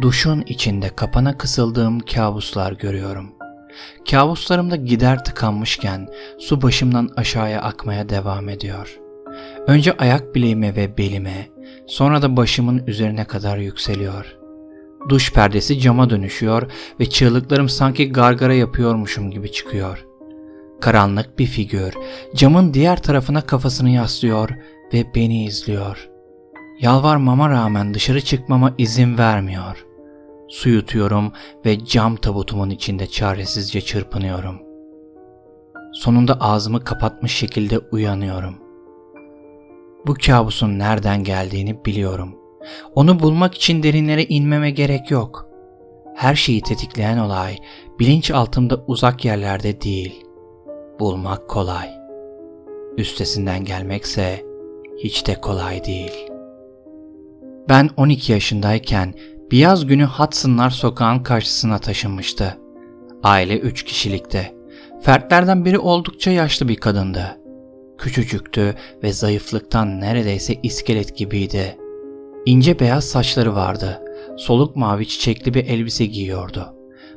Duşun içinde kapana kısıldığım kabuslar görüyorum. Kabuslarımda gider tıkanmışken su başımdan aşağıya akmaya devam ediyor. Önce ayak bileğime ve belime, sonra da başımın üzerine kadar yükseliyor. Duş perdesi cama dönüşüyor ve çığlıklarım sanki gargara yapıyormuşum gibi çıkıyor. Karanlık bir figür camın diğer tarafına kafasını yaslıyor ve beni izliyor. Yalvarmama rağmen dışarı çıkmama izin vermiyor. Su yutuyorum ve cam tabutumun içinde çaresizce çırpınıyorum. Sonunda ağzımı kapatmış şekilde uyanıyorum. Bu kabusun nereden geldiğini biliyorum. Onu bulmak için derinlere inmeme gerek yok. Her şeyi tetikleyen olay bilinç altımda uzak yerlerde değil. Bulmak kolay. Üstesinden gelmekse hiç de kolay değil. Ben 12 yaşındayken bir yaz günü Hudsonlar sokağın karşısına taşınmıştı. Aile 3 kişilikti. Fertlerden biri oldukça yaşlı bir kadındı. Küçücüktü ve zayıflıktan neredeyse iskelet gibiydi. İnce beyaz saçları vardı. Soluk mavi çiçekli bir elbise giyiyordu.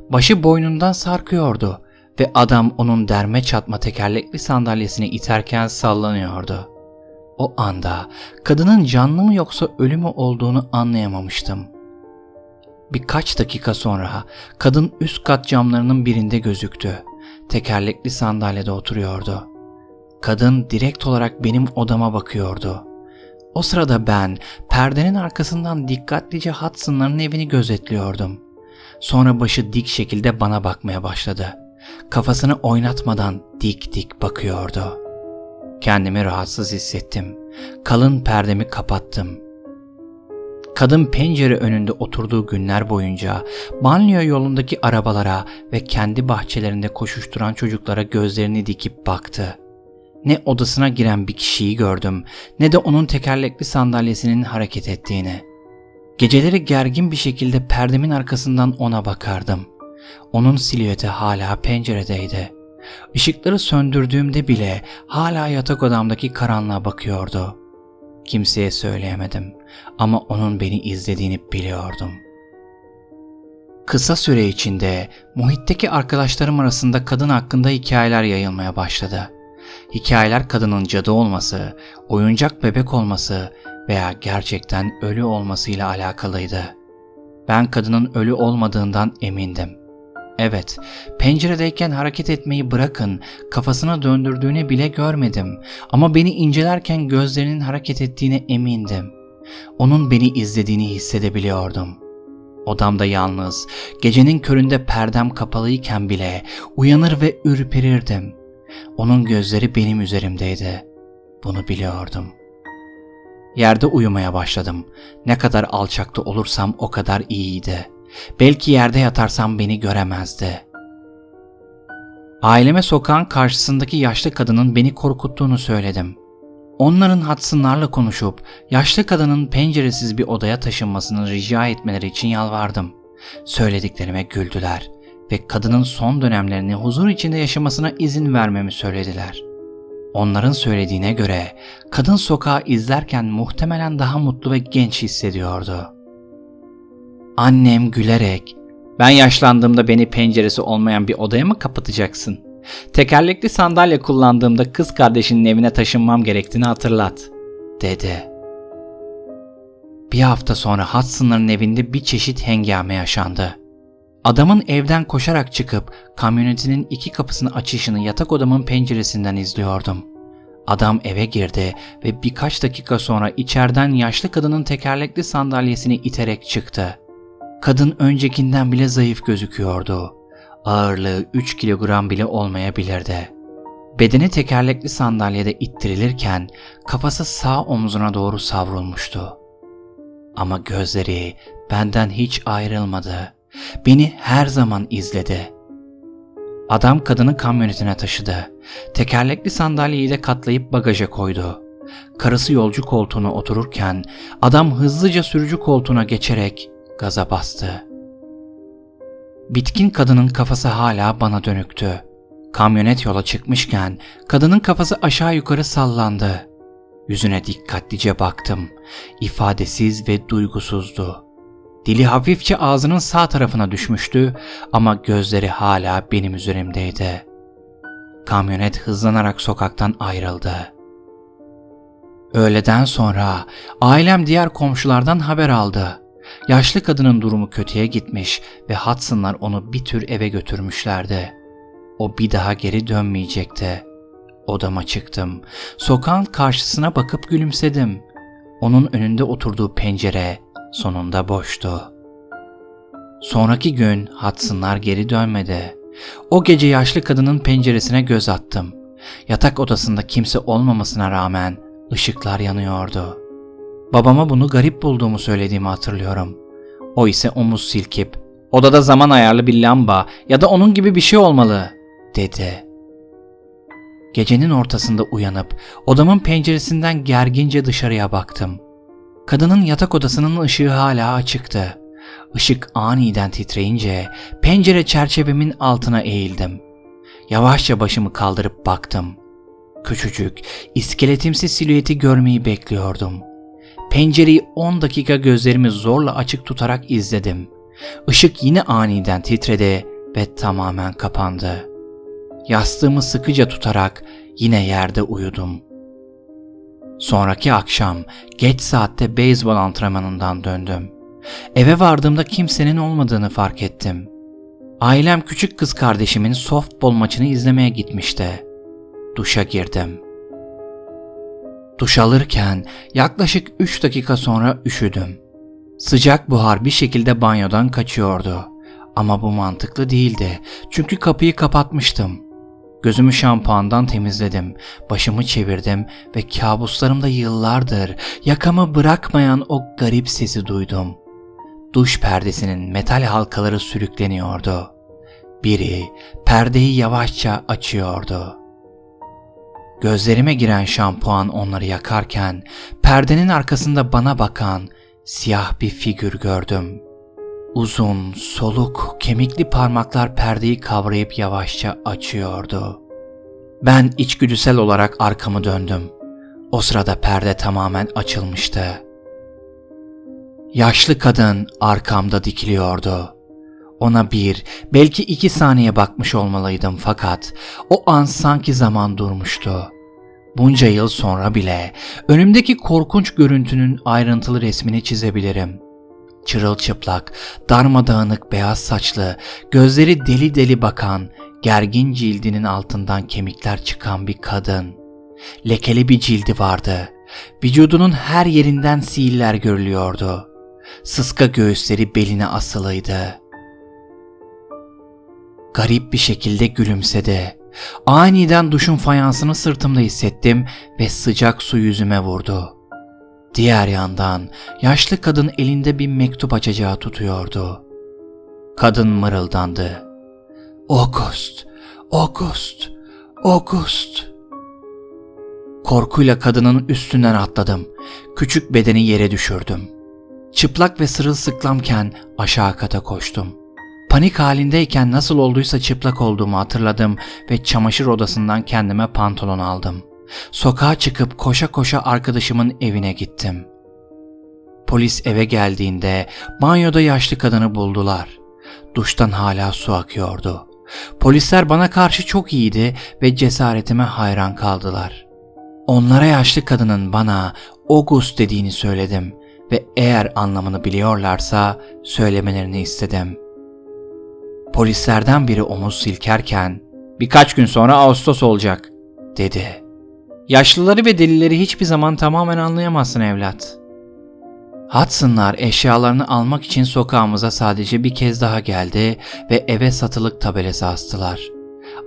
Başı boynundan sarkıyordu ve adam onun derme çatma tekerlekli sandalyesini iterken sallanıyordu. O anda kadının canlı mı yoksa ölü mü olduğunu anlayamamıştım. Birkaç dakika sonra kadın üst kat camlarının birinde gözüktü. Tekerlekli sandalyede oturuyordu. Kadın direkt olarak benim odama bakıyordu. O sırada ben perdenin arkasından dikkatlice Hudson'ların evini gözetliyordum. Sonra başı dik şekilde bana bakmaya başladı. Kafasını oynatmadan dik dik bakıyordu. Kendimi rahatsız hissettim. Kalın perdemi kapattım. Kadın pencere önünde oturduğu günler boyunca banliyö yolundaki arabalara ve kendi bahçelerinde koşuşturan çocuklara gözlerini dikip baktı. Ne odasına giren bir kişiyi gördüm ne de onun tekerlekli sandalyesinin hareket ettiğini. Geceleri gergin bir şekilde perdemin arkasından ona bakardım. Onun silüeti hala penceredeydi. Işıkları söndürdüğümde bile hala yatak odamdaki karanlığa bakıyordu. Kimseye söyleyemedim ama onun beni izlediğini biliyordum. Kısa süre içinde muhitteki arkadaşlarım arasında kadın hakkında hikayeler yayılmaya başladı. Hikayeler kadının cadı olması, oyuncak bebek olması veya gerçekten ölü olmasıyla alakalıydı. Ben kadının ölü olmadığından emindim. Evet, penceredeyken hareket etmeyi bırakın, kafasına döndürdüğünü bile görmedim ama beni incelerken gözlerinin hareket ettiğine emindim. Onun beni izlediğini hissedebiliyordum. Odamda yalnız, gecenin köründe perdem kapalıyken bile uyanır ve ürperirdim. Onun gözleri benim üzerimdeydi. Bunu biliyordum. Yerde uyumaya başladım. Ne kadar alçakta olursam o kadar iyiydi. Belki yerde yatarsam beni göremezdi. Aileme sokağın karşısındaki yaşlı kadının beni korkuttuğunu söyledim. Onların Hudson'larla konuşup yaşlı kadının penceresiz bir odaya taşınmasını rica etmeleri için yalvardım. Söylediklerime güldüler ve kadının son dönemlerini huzur içinde yaşamasına izin vermemi söylediler. Onların söylediğine göre kadın sokağı izlerken muhtemelen daha mutlu ve genç hissediyordu. Annem gülerek ben yaşlandığımda beni penceresi olmayan bir odaya mı kapatacaksın? Tekerlekli sandalye kullandığımda kız kardeşinin evine taşınmam gerektiğini hatırlat, dedi. Bir hafta sonra Hudson'ların evinde bir çeşit hengame yaşandı. Adamın evden koşarak çıkıp kamyonetinin iki kapısını açışını yatak odamın penceresinden izliyordum. Adam eve girdi ve birkaç dakika sonra içeriden yaşlı kadının tekerlekli sandalyesini iterek çıktı. Kadın öncekinden bile zayıf gözüküyordu. Ağırlığı 3 kilogram bile olmayabilirdi. Bedeni tekerlekli sandalyede ittirilirken kafası sağ omzuna doğru savrulmuştu. Ama gözleri benden hiç ayrılmadı. Beni her zaman izledi. Adam kadını kamyonetine taşıdı. Tekerlekli sandalyeyi de katlayıp bagaja koydu. Karısı yolcu koltuğuna otururken adam hızlıca sürücü koltuğuna geçerek gaza bastı. Bitkin kadının kafası hala bana dönüktü. Kamyonet yola çıkmışken kadının kafası aşağı yukarı sallandı. Yüzüne dikkatlice baktım. İfadesiz ve duygusuzdu. Dili hafifçe ağzının sağ tarafına düşmüştü ama gözleri hala benim üzerimdeydi. Kamyonet hızlanarak sokaktan ayrıldı. Öğleden sonra ailem diğer komşulardan haber aldı. Yaşlı kadının durumu kötüye gitmiş ve Hudson'lar onu bir tür eve götürmüşlerdi. O bir daha geri dönmeyecekti. Odama çıktım. Sokağın karşısına bakıp gülümsedim. Onun önünde oturduğu pencere sonunda boştu. Sonraki gün Hudson'lar geri dönmedi. O gece yaşlı kadının penceresine göz attım. Yatak odasında kimse olmamasına rağmen ışıklar yanıyordu. Babama bunu garip bulduğumu söylediğimi hatırlıyorum. O ise omuz silkip, odada zaman ayarlı bir lamba ya da onun gibi bir şey olmalı, dedi. Gecenin ortasında uyanıp odamın penceresinden gergince dışarıya baktım. Kadının yatak odasının ışığı hala açıktı. Işık aniden titreyince pencere çerçevemin altına eğildim. Yavaşça başımı kaldırıp baktım. Küçücük, iskeletimsi silüeti görmeyi bekliyordum. Pencereyi 10 dakika gözlerimi zorla açık tutarak izledim. Işık yine aniden titredi ve tamamen kapandı. Yastığımı sıkıca tutarak yine yerde uyudum. Sonraki akşam geç saatte beyzbol antrenmanından döndüm. Eve vardığımda kimsenin olmadığını fark ettim. Ailem küçük kız kardeşimin softbol maçını izlemeye gitmişti. Duşa girdim. Duş alırken yaklaşık 3 dakika sonra üşüdüm. Sıcak buhar bir şekilde banyodan kaçıyordu. Ama bu mantıklı değildi. Çünkü kapıyı kapatmıştım. Gözümü şampuandan temizledim. Başımı çevirdim ve kabuslarımda yıllardır yakamı bırakmayan o garip sesi duydum. Duş perdesinin metal halkaları sürükleniyordu. Biri perdeyi yavaşça açıyordu. Gözlerime giren şampuan onları yakarken perdenin arkasında bana bakan siyah bir figür gördüm. Uzun, soluk, kemikli parmaklar perdeyi kavrayıp yavaşça açıyordu. Ben içgüdüsel olarak arkamı döndüm. O sırada perde tamamen açılmıştı. Yaşlı kadın arkamda dikiliyordu. Ona bir, belki iki saniye bakmış olmalıydım fakat o an sanki zaman durmuştu. Bunca yıl sonra bile önümdeki korkunç görüntünün ayrıntılı resmini çizebilirim. Çırılçıplak, darmadağınık beyaz saçlı, gözleri deli deli bakan, gergin cildinin altından kemikler çıkan bir kadın. Lekeli bir cildi vardı. Vücudunun her yerinden sihirler görülüyordu. Sıska göğüsleri beline asılıydı. Garip bir şekilde gülümsedi. Aniden duşun fayansını sırtımda hissettim ve sıcak su yüzüme vurdu. Diğer yandan yaşlı kadın elinde bir mektup açacağı tutuyordu. Kadın mırıldandı. August, August, August. Korkuyla kadının üstünden atladım. Küçük bedeni yere düşürdüm. Çıplak ve sırılsıklamken aşağı kata koştum. Panik halindeyken nasıl olduysa çıplak olduğumu hatırladım ve çamaşır odasından kendime pantolon aldım. Sokağa çıkıp koşa koşa arkadaşımın evine gittim. Polis eve geldiğinde banyoda yaşlı kadını buldular. Duştan hala su akıyordu. Polisler bana karşı çok iyiydi ve cesaretime hayran kaldılar. Onlara yaşlı kadının bana August dediğini söyledim ve eğer anlamını biliyorlarsa söylemelerini istedim. Polislerden biri omuz silkerken birkaç gün sonra Ağustos olacak dedi. Yaşlıları ve delileri hiçbir zaman tamamen anlayamazsın evlat. Hudson'lar eşyalarını almak için sokağımıza sadece bir kez daha geldi ve eve satılık tabelası astılar.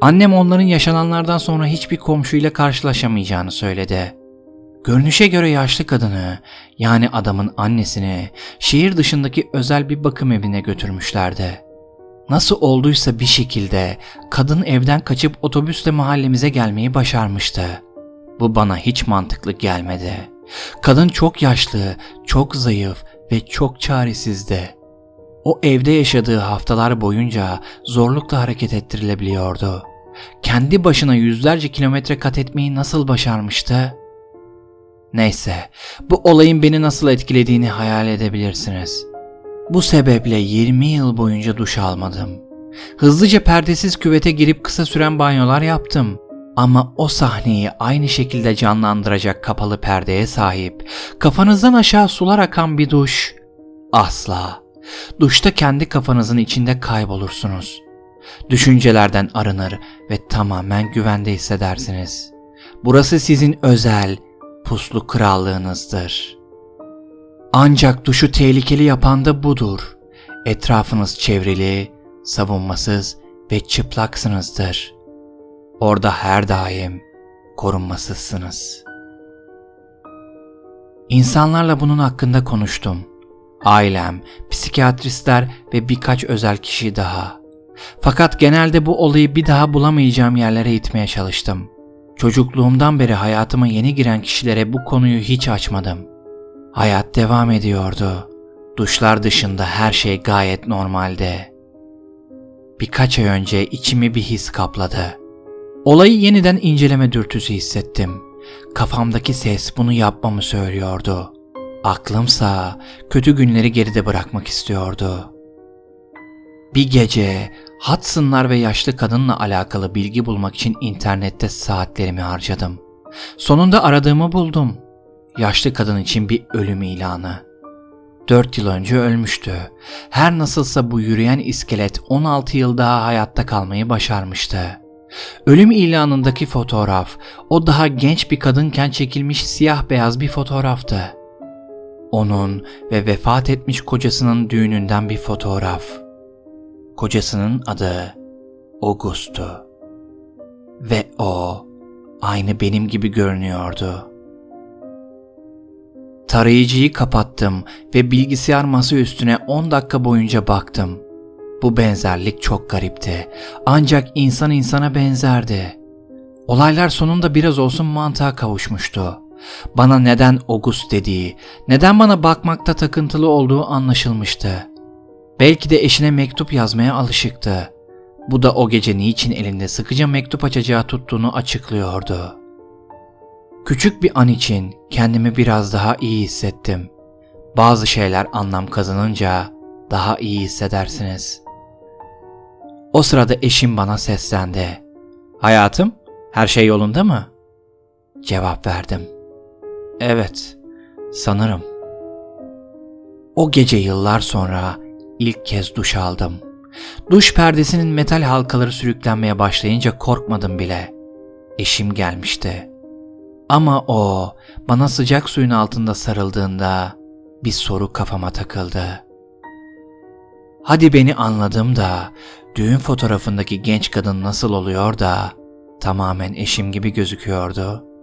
Annem onların yaşananlardan sonra hiçbir komşuyla karşılaşamayacağını söyledi. Görünüşe göre yaşlı kadını, yani adamın annesini şehir dışındaki özel bir bakım evine götürmüşlerdi. Nasıl olduysa bir şekilde kadın evden kaçıp otobüsle mahallemize gelmeyi başarmıştı. Bu bana hiç mantıklı gelmedi. Kadın çok yaşlı, çok zayıf ve çok çaresizdi. O evde yaşadığı haftalar boyunca zorlukla hareket ettirilebiliyordu. Kendi başına yüzlerce kilometre kat etmeyi nasıl başarmıştı? Neyse, bu olayın beni nasıl etkilediğini hayal edebilirsiniz. Bu sebeple 20 yıl boyunca duş almadım. Hızlıca perdesiz küvete girip kısa süren banyolar yaptım. Ama o sahneyi aynı şekilde canlandıracak kapalı perdeye sahip, kafanızdan aşağı sular akan bir duş. Asla. Duşta kendi kafanızın içinde kaybolursunuz. Düşüncelerden arınır ve tamamen güvende hissedersiniz. Burası sizin özel, puslu krallığınızdır. Ancak duşu tehlikeli yapan da budur. Etrafınız çevrili, savunmasız ve çıplaksınızdır. Orada her daim korunmasızsınız. İnsanlarla bunun hakkında konuştum. Ailem, psikiyatristler ve birkaç özel kişi daha. Fakat genelde bu olayı bir daha bulamayacağım yerlere itmeye çalıştım. Çocukluğumdan beri hayatıma yeni giren kişilere bu konuyu hiç açmadım. Hayat devam ediyordu. Duşlar dışında her şey gayet normalde. Birkaç ay önce içimi bir his kapladı. Olayı yeniden inceleme dürtüsü hissettim. Kafamdaki ses bunu yapmamı söylüyordu. Aklımsa kötü günleri geride bırakmak istiyordu. Bir gece Hudson'lar ve yaşlı kadınla alakalı bilgi bulmak için internette saatlerimi harcadım. Sonunda aradığımı buldum. Yaşlı kadın için bir ölüm ilanı. 4 yıl önce ölmüştü. Her nasılsa bu yürüyen iskelet 16 yıl daha hayatta kalmayı başarmıştı. Ölüm ilanındaki fotoğraf o daha genç bir kadınken çekilmiş siyah beyaz bir fotoğraftı. Onun ve vefat etmiş kocasının düğününden bir fotoğraf. Kocasının adı August'tu. Ve o aynı benim gibi görünüyordu. Tarayıcıyı kapattım ve bilgisayar masa üstüne 10 dakika boyunca baktım. Bu benzerlik çok garipti. Ancak insan insana benzerdi. Olaylar sonunda biraz olsun mantığa kavuşmuştu. Bana neden August dediği, neden bana bakmakta takıntılı olduğu anlaşılmıştı. Belki de eşine mektup yazmaya alışıktı. Bu da o gece niçin elinde sıkıca mektup açacağı tuttuğunu açıklıyordu. Küçük bir an için kendimi biraz daha iyi hissettim. Bazı şeyler anlam kazanınca daha iyi hissedersiniz. O sırada eşim bana seslendi. Hayatım, her şey yolunda mı? Cevap verdim. Evet, sanırım. O gece yıllar sonra ilk kez duş aldım. Duş perdesinin metal halkaları sürüklenmeye başlayınca korkmadım bile. Eşim gelmişti. Ama o bana sıcak suyun altında sarıldığında bir soru kafama takıldı. Hadi beni anladım da düğün fotoğrafındaki genç kadın nasıl oluyor da tamamen eşim gibi gözüküyordu.